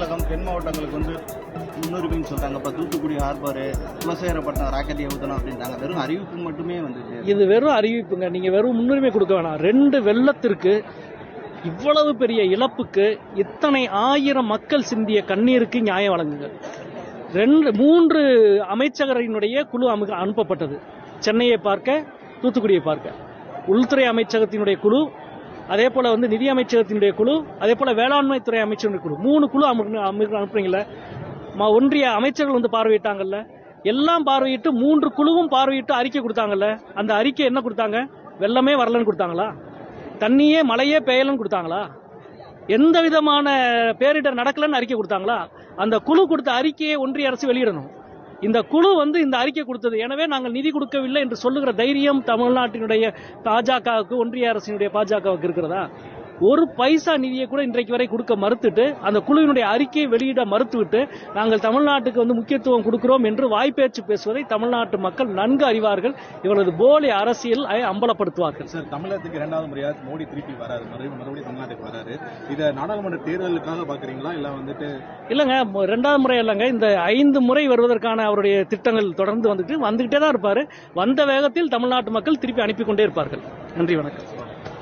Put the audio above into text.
தமிழகம் தென் மாவட்டங்களுக்கு வந்து முன்னுரிமைன்னு சொல்கிறாங்க இப்போ தூத்துக்குடி ஹார்பர் குலசேகரப்பட்டினம் ராக்கெட் ஏவுதலாம் அப்படின்றாங்க. வெறும் அறிவிப்பு மட்டுமே வந்து இது வெறும் அறிவிப்புங்க. நீங்கள் வெறும் முன்னுரிமை கொடுக்க வேணாம். ரெண்டு வெள்ளத்திற்கு இவ்வளவு பெரிய இழப்புக்கு இத்தனை ஆயிரம் மக்கள் சிந்திய கண்ணீருக்கு நியாயம் வழங்குங்க. ரெண்டு மூன்று அமைச்சகரினுடைய குழு அமு- அனுப்பப்பட்டது. சென்னையை பார்க்க தூத்துக்குடியை பார்க்க. உள்துறை அமைச்சகத்தினுடைய குழு அதே போல வந்து நிதி அமைச்சகத்தினுடைய குழு அதே போல வேளாண்மை துறை அமைச்சருடைய குழு. மூணு குழு அமு- ஒன்றிய அமைச்சர்கள் வந்து பார்வையிட்டாங்கல்ல. எல்லாம் பார்வையிட்டு மூன்று குழுவும் பார்வையிட்டு அறிக்கை கொடுத்தாங்கல்ல. அந்த அறிக்கை என்ன கொடுத்தாங்க? வெள்ளமே வரலன்னு கொடுத்தாங்களா? தண்ணியே மழையே பெய்யலன்னு கொடுத்தாங்களா? எந்த விதமான பேரிடர் நடக்கலன்னு அறிக்கை கொடுத்தாங்களா? அந்த குழு கொடுத்த அறிக்கையை ஒன்றிய அரசு வெளியிடணும். இந்த குழு வந்து இந்த அறிக்கை கொடுத்தது. எனவே நாங்கள் நிதி கொடுக்கவில்லை என்று சொல்லுகிற தைரியம் தமிழ்நாட்டினுடைய பாஜகவுக்கு ஒன்றிய அரசினுடைய பாஜகவுக்கு இருக்கிறதா? ஒரு பைசா நிதியை கூட இன்றைக்கு வரை கொடுக்க மறுத்துட்டு அந்த குழுவினுடைய அறிக்கையை வெளியிட மறுத்துவிட்டு நாங்கள் தமிழ்நாட்டுக்கு வந்து முக்கியத்துவம் கொடுக்கிறோம் என்று வாய்ப்பேச்சு பேசுவதை தமிழ்நாட்டு மக்கள் நன்கு அறிவார்கள். இவரது போலி அரசியல் அம்பலப்படுத்துவார்கள். சார் தமிழகத்துக்கு இரண்டாவது முறையா மோடி திருப்பி வராரு மறுபடியும் தமிழ்நாட்டுக்கு வராரு. இதை நாடாளுமன்ற தேர்தலுக்காக பாக்குறீங்களா இல்ல வந்துட்டு இல்லைங்க ரெண்டாவது முறை இல்லைங்க. இந்த ஐந்து முறை வருவதற்கான அவருடைய திட்டங்கள் தொடர்ந்து வந்துட்டு வந்துகிட்டே தான் இருப்பாரு. வந்த வேகத்தில் தமிழ்நாட்டு மக்கள் திருப்பி அனுப்பி கொண்டே இருப்பார்கள். நன்றி வணக்கம்.